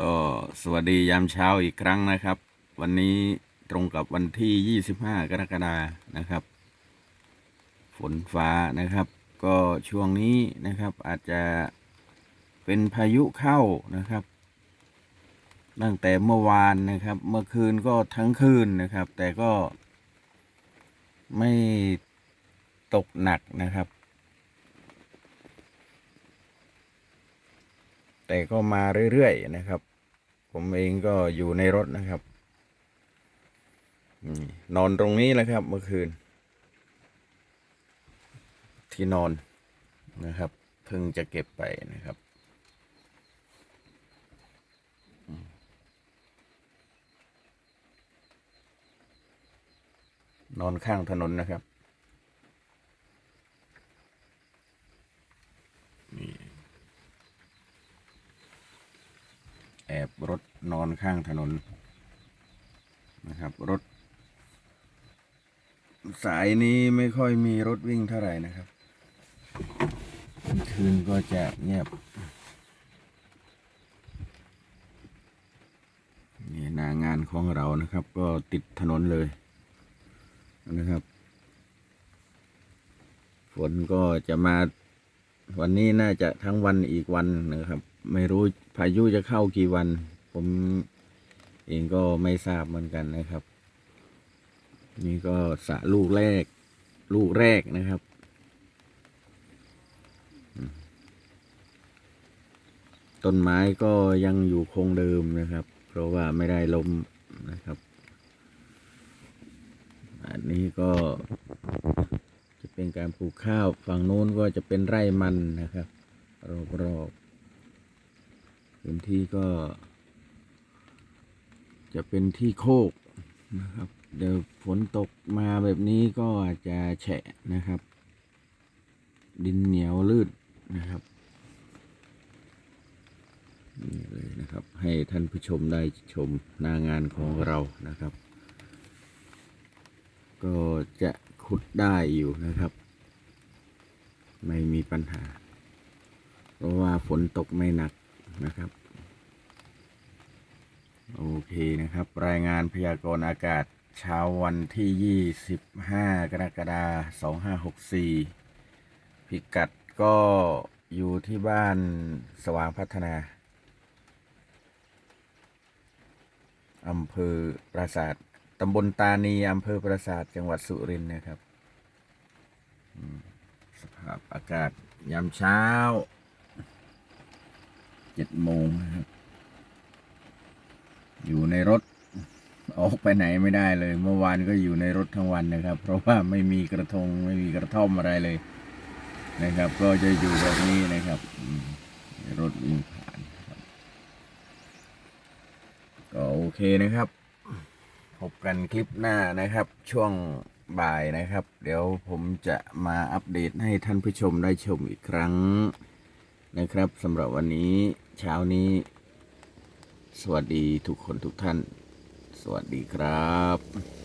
ก็สวัสดียามเช้าอีกครั้งนะครับ วันนี้ตรงกับวันที่ 25 กรกฎานะครับ ฝนฟ้านะครับ ก็ช่วงนี้นะครับอาจจะเป็นพายุเข้านะครับ ตั้งแต่เมื่อวานนะครับ เมื่อคืนก็ทั้งคืนนะครับ แต่ก็ไม่ตกหนักนะครับ แต่ก็มาเรื่อยๆนะครับ ผมเองก็อยู่ในรถนะครับ นอนตรงนี้แหละครับเมื่อคืน ที่นอนนะครับเพิ่งจะเก็บไปนะครับนอนข้างถนนนะครับ แอบรถนอนข้างถนนนะครับ รถ สายนี้ไม่ค่อยมีรถวิ่งเท่าไหร่นะครับ คืนก็จะเงียบนี่หนางานของเรานะครับ ก็ติดถนนเลยนะครับ ฝนก็จะมา วันนี้น่าจะทั้งวันอีกวันนะครับ ไม่รู้พายุจะเข้ากี่วัน ผมเองก็ไม่ทราบเหมือนกันนะครับ นี่ก็สะลูกแรก ลูกแรกนะครับต้นไม้ก็ยังอยู่คงเดิมนะครับ เพราะว่าไม่ได้ล้มนะครับ อันนี้ก็ เป็นการปลูกข้าวฝั่งโน้นก็จะเป็นไร่มันนะครับ รอบๆพื้นที่ก็ จะเป็นที่โคกนะครับ เดี๋ยวฝนตกมาแบบนี้ก็อาจจะแฉะนะครับ ดินเหนียวลื่นนะครับนี่เลยนะครับ ให้ท่านผู้ชมได้ชมหน้างานของเรานะครับ ก็จะ ขุดได้อยู่นะครับ ไม่มีปัญหา เพราะว่าฝนตกไม่หนักนะครับ โอเคนะครับ รายงานพยากรณ์อากาศเช้าวันที่ 25 กรกฎาคม2564 พิกัดก็อยู่ที่บ้านสว่างพัฒนาอำเภอปราสาทตำบลตานีอำเภอปราสาทจังหวัดสุรินทร์นะครับสภาพอากาศยามเช้า7โมงนะครับ อยู่ในรถ ออกไปไหนไม่ได้เลย เมื่อวานก็อยู่ในรถทั้งวันนะครับ เพราะว่าไม่มีกระทงไม่มีกระท่อมอะไรเลยนะครับ ก็จะอยู่แบบนี้นะครับรถวิ่งผ่านก็โอเคนะครับ บกันคลิปหน้านะครับ ช่วงบ่ายนะครับ เดี๋ยวผมจะมาอัปเดตให้ท่านผู้ชมได้ชมอีกครั้งนะครับสำหรับวันนี้เช้านี้ สวัสดีทุกคนทุกท่าน สวัสดีครับ